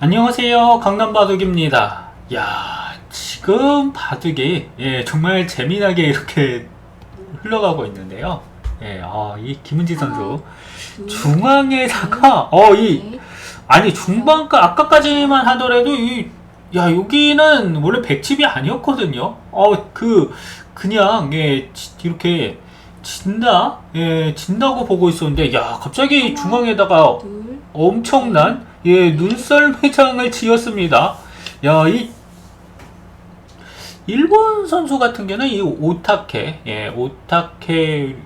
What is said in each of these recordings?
안녕하세요. 강남바둑입니다. 야 지금 바둑이 예, 정말 재미나게 이렇게 흘러가고 있는데요. 예, 아, 이 김은지 선수. 중앙에다가 어 이 아니 중반까 아까까지만 하더라도 이 야 여기는 원래 백집이 아니었거든요. 어 그 그냥 예 지- 이렇게 진다? 예 진다고 보고 있었는데 야 갑자기 중앙에다가 둘, 엄청난 예 눈썰 매장을 지었습니다. 야 이 일본 선수 같은 경우는 이 오타케 예 오타케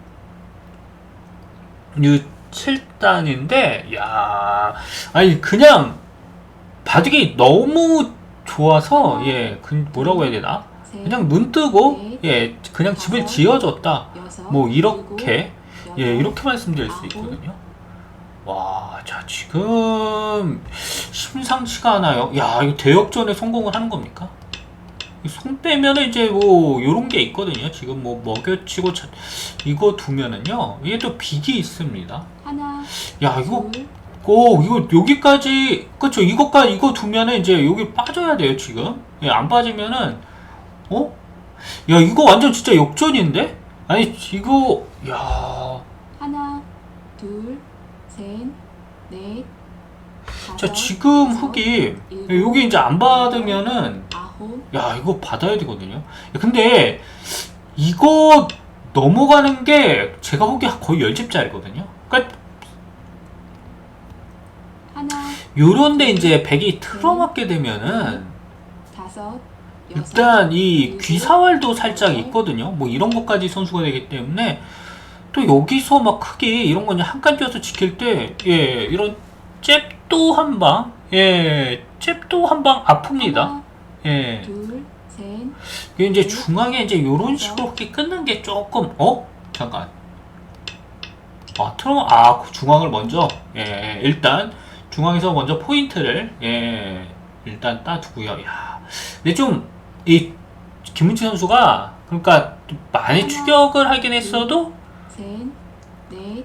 유 7단인데 야 아니 그냥 바둑이 너무 좋아서 예 그 뭐라고 해야 되나 셋, 그냥 눈 뜨고 예 그냥 집을 지어줬다 뭐 이렇게 예, 이렇게 말씀드릴 수 있거든요. 와, 자, 지금 심상치가 않아요. 야, 이거 대역전에 성공을 하는 겁니까? 이손 빼면은 이제 뭐 요런 게 있거든요. 지금 뭐 먹여치고 자- 이거 두면은요. 이게 또 빅이 있습니다. 하나, 야, 이거 둘, 오, 이거 여기까지 그쵸? 이거까지 이거 두면은 이제 여기 빠져야 돼요, 지금. 예, 안 빠지면은 어? 야, 이거 완전 진짜 역전인데? 아니, 이거 야, 하나, 둘, 셋, 넷, 다섯, 자 지금 여섯, 흙이 일곱, 여기 이제 안 받으면은 아홉, 야 이거 받아야 되거든요. 야, 근데 이거 넘어가는 게 제가 보기에 거의 열집짜리거든요. 그러니까 하나, 요런데 이제 백이 틀어맞게 되면은 다섯, 여섯, 일단 이 일곱, 귀사활도 살짝 여덟, 있거든요. 뭐 이런 것까지 선수가 되기 때문에 또 여기서 막 크게 이런 거 그냥 한칸 띄어서 지킬 때 예 이런 잽도 한 방, 예 잽도 한 방 아픕니다. 하나, 예. 둘, 셋, 이게 이제 중앙에 이제 요런 식으로 이렇게 끊는 게 조금 어? 잠깐. 아, 트럼 아, 그 중앙을 먼저 예, 일단 중앙에서 먼저 포인트를 예, 일단 따두고요. 야. 근데 좀 이 김은지 선수가 그러니까 좀 많이 추격을 하긴 했어도 셋, 넷,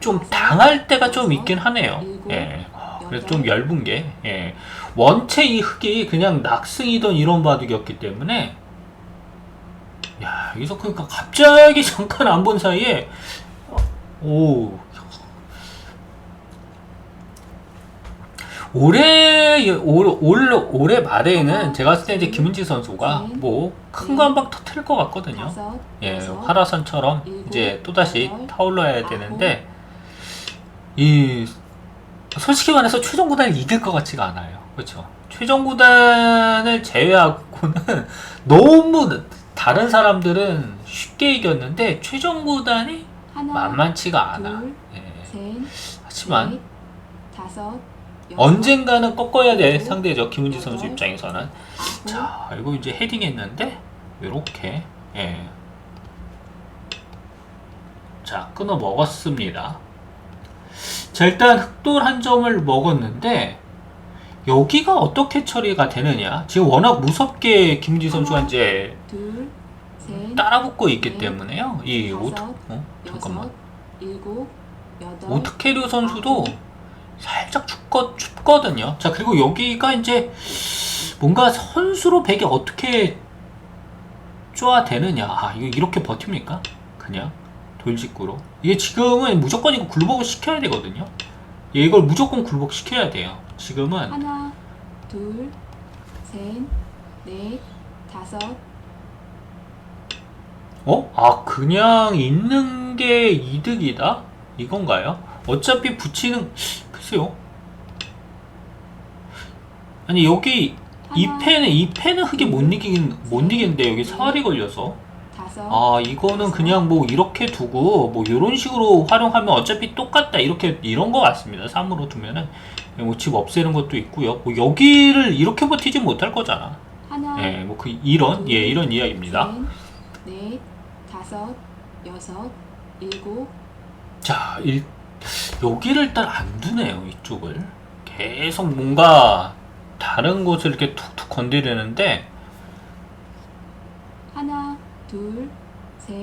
좀 당할 때가 좀 있긴 하네요. 예. 아, 그래서 좀 얇은 게 예. 원체 이 흙이 그냥 낙승이던 이런 바둑이었기 때문에 야 여기서 그러니까 갑자기 잠깐 안 본 사이에 어, 오 올해 올, 올 올해 말에는 제가 봤을 때 이제 김은지 선수가 뭐 큰 거 한 방 터트릴 것 같거든요. 예, 화라산처럼 이제 또다시 타올라야. 되는데 이 솔직히 말해서 최종 구단을 이길 것 같지가 않아요. 그렇죠? 최종 구단을 제외하고는 너무 다른 사람들은 쉽게 이겼는데 최종 구단이 만만치가 않아. 둘, 예. 셋, 하지만 넷, 다섯, 언젠가는 꺾어야 될 상대죠. 김은지 선수 입장에서는. 자, 이거 이제 헤딩했는데 이렇게 예. 자, 끊어 먹었습니다. 자, 일단 흑돌 한 점을 먹었는데 여기가 어떻게 처리가 되느냐? 지금 워낙 무섭게 김지 선수가 이제 둘, 셋, 따라붙고 있기 넷, 때문에요. 이 다섯, 오트 어? 잠깐만. 여섯, 일곱, 여덟, 오트케리오 선수도 살짝 춥거, 춥거든요. 자, 그리고 여기가 이제 뭔가 선수로 백이 어떻게 쪼아 되느냐. 아, 이거 이렇게 버팁니까? 그냥 돌직구로. 이게 지금은 무조건 이거 굴복을 시켜야 되거든요. 예, 이걸 무조건 굴복 시켜야 돼요. 지금은 하나, 둘, 셋, 넷, 다섯, 어? 아, 그냥 있는 게 이득이다? 이건가요? 어차피 붙이는, 글쎄요. 아니, 여기, 이 하나, 펜은, 이 펜은 흙이 못 이긴, 못 이긴데, 여기 사활이 걸려서. 다섯, 아, 이거는 그냥 뭐, 이렇게 두고, 뭐, 이런 식으로 활용하면 어차피 똑같다. 이렇게, 이런 거 같습니다. 3으로 두면은. 뭐, 집 없애는 것도 있고요. 뭐, 여기를 이렇게 버티지 못할 거잖아. 하나, 예, 뭐, 그, 이런, 예, 이런 이야기입니다. 셋, 넷, 다섯, 여섯, 일곱, 자, 일, 여기를 일단 안 두네요, 이쪽을. 계속 뭔가 다른 곳을 이렇게 툭툭 건드리는데, 하나, 둘, 셋,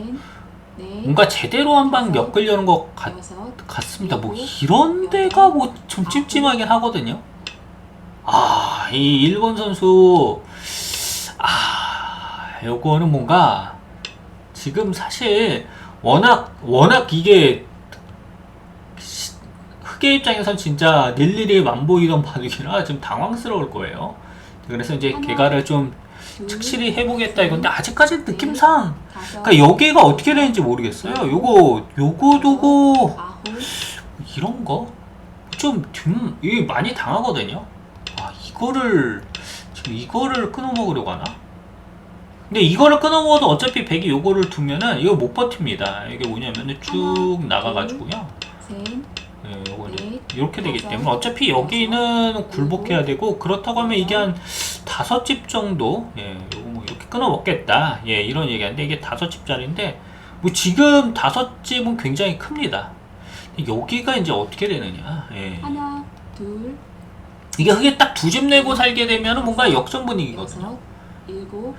넷, 뭔가 제대로 한 방 엮으려는 것 같, 같습니다. 뭐, 이런 데가 뭐 좀 찜찜하긴 하거든요. 아, 이 일본 선수, 아, 요거는 뭔가, 지금 사실, 워낙, 워낙 이게, 시- 흑의 입장에선 진짜 일일이 만보이던 바둑이라 좀 당황스러울 거예요. 그래서 이제 개가를 좀 둘, 착실히 해보겠다 이건데, 아직까지 느낌상, 다섯, 그러니까 여기가 어떻게 되는지 모르겠어요. 요거, 요거 두고, 이런 거? 좀, 좀, 이게 많이 당하거든요? 아, 이거를, 지금 이거를 끊어먹으려고 하나? 근데 이거를 끊어먹어도 어차피 백이 요거를 두면은 이거 못 버팁니다. 이게 뭐냐면은 쭉 나가가지고요. 셋, 예, 요거 이제 넷, 이렇게 되기 때문에 어차피 여기는 굴복해야 되고 그렇다고 하면 이게 한 다섯 집 정도 예, 요거 뭐 이렇게 끊어 먹겠다. 예, 이런 얘기인데 이게 다섯 집짜리인데 뭐 지금 다섯 집은 굉장히 큽니다. 여기가 이제 어떻게 되느냐? 예. 하나, 둘, 이게 흙에 딱 두 집 내고 살게 되면은 뭔가 역전 분위기거든요. 여섯, 일곱,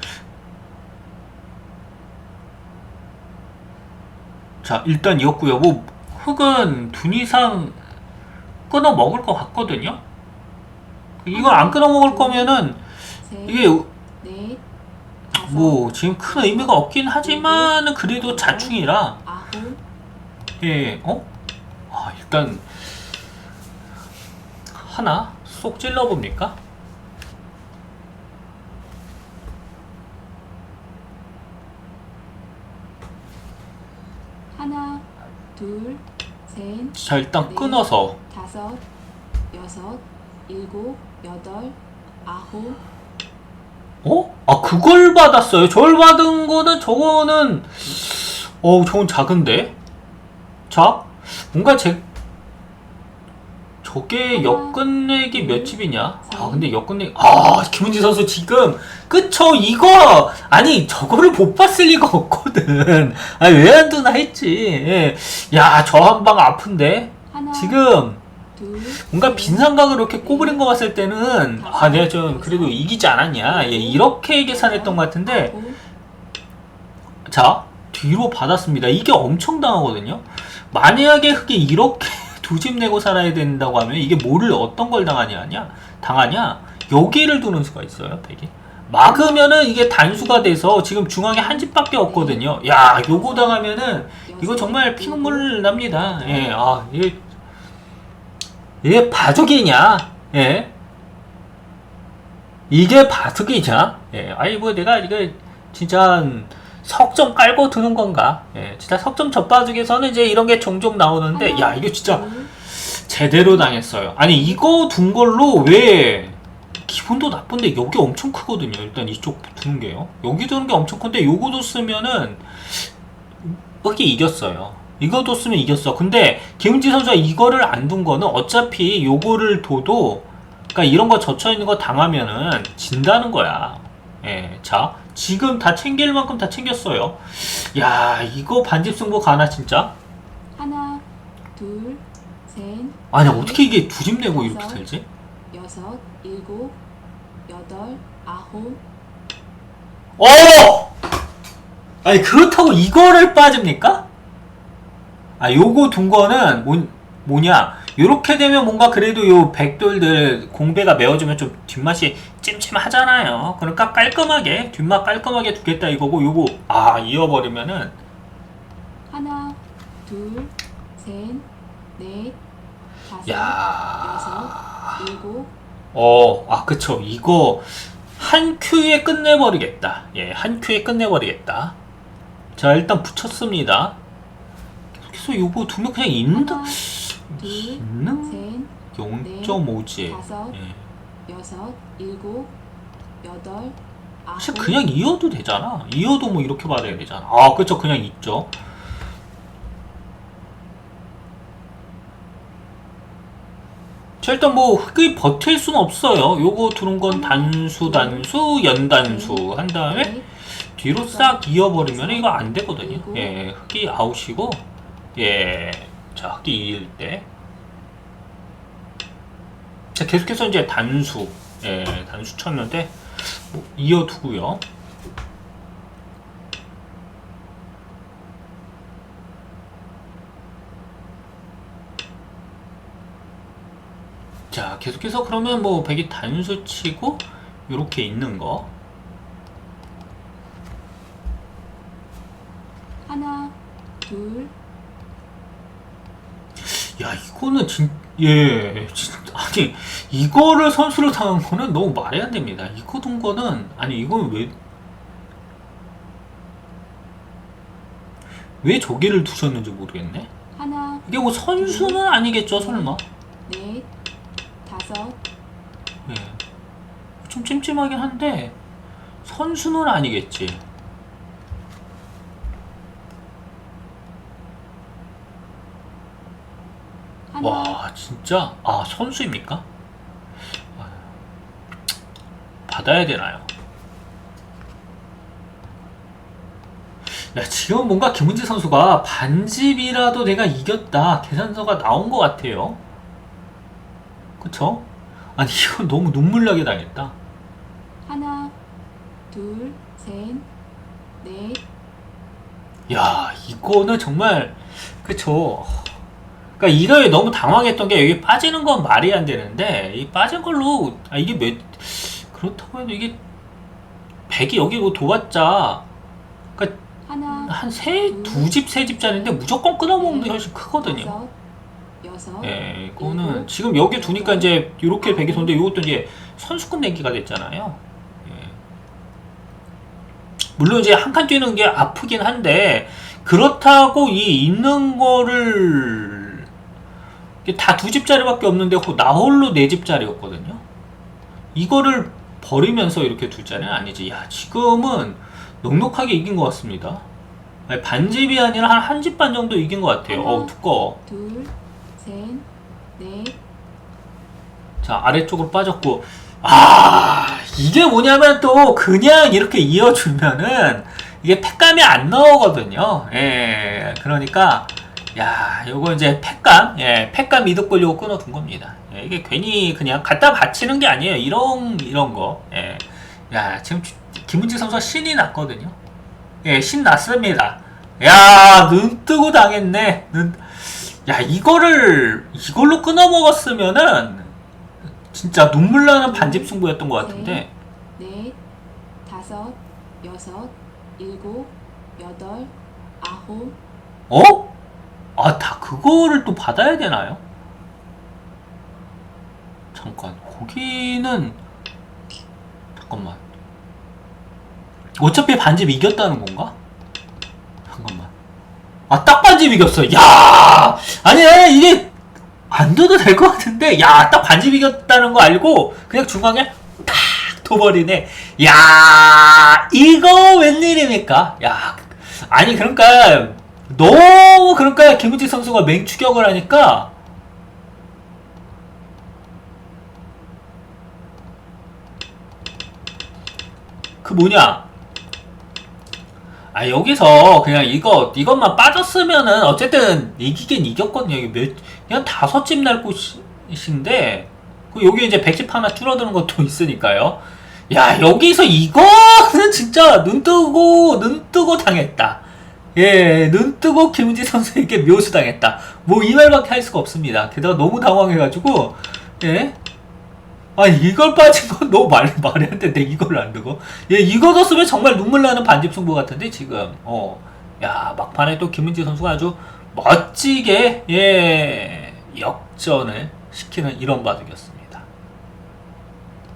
자, 일단 이었고요. 뭐 흙은 둔 이상 끊어 먹을 것 같거든요. 이걸 안 끊어 먹을 거면은 셋, 이게 뭐 지금 큰 의미가 없긴 하지만은 그래도 자충이라 예, 어? 아, 일단 하나 쏙 찔러 봅니까? 하나, 둘, 셋, 자, 일단 끊어서 다섯, 여섯, 일곱, 여덟, 아홉, 어? 아, 그걸 받았어요. 저걸 받은 거는 저거는 어, 저건 작은데. 자, 뭔가 제 저게 하나, 역끝내기 몇 둘, 집이냐? 아, 셋. 근데 역끝내기 아, 김은지 선수 지금 그쵸 이거 아니 저거를 못 봤을 리가 없거든. 아, 왜안 두나 했지. 예. 야, 저 한 방 아픈데. 지금 둘, 뭔가 셋, 빈상각을 이렇게 꼬부린 거 봤을 때는 아 내가 좀 그래도 이기지 않았냐 예, 이렇게 계산했던 것 같은데 자 뒤로 받았습니다 이게 엄청 당하거든요 만약에 흑이 이렇게 두 집 내고 살아야 된다고 하면 이게 뭐를 어떤 걸 당하냐 당하냐 여기를 두는 수가 있어요 백이 막으면은 이게 단수가 돼서 지금 중앙에 한 집밖에 없거든요 야 요거 당하면은 이거 정말 피눈물 납니다 예아 이게 이게 바둑이냐? 예? 이게 바둑이냐? 예, 아니 뭐 내가 이거 진짜 한 석점 깔고 두는 건가? 예, 진짜 석점 젖바둑에서는 이제 이런 게 종종 나오는데 하나, 야 이게 진짜 둘, 제대로 당했어요. 아니 이거 둔 걸로 왜 기분도 나쁜데 여기 엄청 크거든요. 일단 이쪽 두는 게요. 여기 두는 게 엄청 큰데 요거도 쓰면은 여기 이겼어요. 이것도 쓰면 이겼어. 근데 김은지 선수가 이거를 안 둔 거는 어차피 요거를 둬도 그러니까 이런 거 젖혀 있는 거 당하면은 진다는 거야. 예. 자, 지금 다 챙길 만큼 다 챙겼어요. 야, 이거 반집 승부 가나 진짜? 하나, 둘, 셋, 아니 어떻게 이게 두 집 내고 이렇게 살지? 여섯, 일곱, 여덟, 아홉, 어! 아니 그렇다고 이거를 빠집니까? 아 요거 둔 거는 뭐, 뭐냐 요렇게 되면 뭔가 그래도 요 백돌들 공배가 메워지면 좀 뒷맛이 찜찜하잖아요 그러니까 깔끔하게 뒷맛 깔끔하게 두겠다 이거고 요거 아 이어버리면은 하나, 둘, 셋, 넷, 다섯, 야 여섯, 일곱, 어, 아, 그쵸. 이거 한 큐에 끝내버리겠다. 예, 한 큐에 끝내버리겠다. 자, 일단 붙였습니다. 계속해서 요거 두명 그냥 있는 듯? 둘, 있는? 셋, 0.5지. 다섯, 예. 여섯, 일곱, 여덟, 아홉, 사실 그냥 이어도 되잖아. 이어도 뭐 이렇게 받아야 되잖아. 아, 그쵸. 그냥 있죠. 자, 일단 뭐 흑이 버틸 순 없어요. 요거 두는 건 단수, 단수, 연단수 한 다음에 넷, 뒤로 싹 이어버리면 이거 안 되거든요. 예, 흑이 아웃이고, 예, 자, 흑이 이을 때. 자, 계속해서 이제 단수, 예, 단수 쳤는데, 뭐 이어두고요. 자, 계속해서 그러면 뭐 백이 단수 치고 요렇게 있는 거. 하나, 둘, 야, 이거는 진, 예, 진, 아니, 이거를 선수로 당한 거는 너무 말이 안 됩니다. 이거 둔 거는, 아니, 이건 왜, 왜 저기를 두셨는지 모르겠네? 하나, 이게 뭐 선수는 아니겠죠, 설마? 넷, 다섯, 예. 좀 찜찜하긴 한데, 선수는 아니겠지. 하나, 와, 진짜? 아, 선수입니까? 받아야 되나요? 야, 지금 뭔가 김은지 선수가 반집이라도 내가 이겼다. 계산서가 나온 것 같아요. 그쵸? 아니, 이건 너무 눈물나게 당했다. 하나, 둘, 셋, 넷, 야, 이거는 정말, 그쵸. 그니까 이거에 너무 당황했던 게 여기 빠지는 건 말이 안 되는데, 이 빠진 걸로, 아, 이게 몇, 그렇다고 해도 이게, 100이 여기 뭐 도왔자, 그니까 하나, 한 세, 두 집, 세 집짜리인데 무조건 끊어먹는 게 훨씬 크거든요. 여섯, 예, 이거는 지금 여기 두니까 이제 이렇게 100이 도는데 이것도 이제 선수권 내기가 됐잖아요. 예. 물론 이제 한 칸 뛰는 게 아프긴 한데 그렇다고 이 있는 거를 다 두 집짜리밖에 없는데 호- 나 홀로 네 집짜리였거든요. 이거를 버리면서 이렇게 둘 자리는 아니지. 야 지금은 넉넉하게 이긴 것 같습니다. 아니, 반집이 아니라 한 한 집 반 정도 이긴 것 같아요. 어우 두꺼워. 둘, 셋, 넷, 자 아래쪽으로 빠졌고 아 이게 뭐냐면 또 그냥 이렇게 이어주면은 이게 팩감이 안 나오거든요 예 그러니까 야 요거 이제 팩감 예 팩감 이득 보려고 끊어둔 겁니다. 예, 이게 괜히 그냥 갖다 바치는 게 아니에요. 이런 이런 거 예 야 지금 주- 김은지 선수가 신이 났거든요. 예 신 났습니다. 야 눈 뜨고 당했네. 눈 야 이거를 이걸로 끊어 먹었으면은 진짜 눈물 나는 반집 승부였던 것 같은데. 넷, 다섯, 여섯, 일곱, 여덟, 아홉, 어? 아 다 그거를 또 받아야 되나요? 잠깐 거기는 잠깐만. 어차피 반집 이겼다는 건가? 잠깐만. 아 딱 반집 이겼어 야! 아니 이게 안 둬도 될 것 같은데. 야 딱 반집 이겼다는 거 알고 그냥 중앙에 딱 둬버리네. 야 이거 웬일입니까? 야 아니 그러니까 너무 그러니까 김우지 선수가 맹추격을 하니까 그 뭐냐? 아 여기서 그냥 이거 이것만 빠졌으면은 어쨌든 이기긴 이겼거든요. 여기 몇 그냥 다섯 집날 곳인데 그 여기 이제 백집 하나 줄어드는 것도 있으니까요. 야 여기서 이거는 진짜 눈 뜨고 눈 뜨고 당했다 예, 눈 뜨고 김은지 선수에게 묘수당했다. 뭐 이 말밖에 할 수가 없습니다. 게다가 너무 당황해가지고, 예. 아, 이걸 빠진 건 너무 말, 말이 안 되는데, 이걸 안 두고. 예, 이거 뒀으면 정말 눈물 나는 반집 승부 같은데, 지금. 어. 야, 막판에 또 김은지 선수가 아주 멋지게, 예, 역전을 시키는 이런 바둑이었습니다.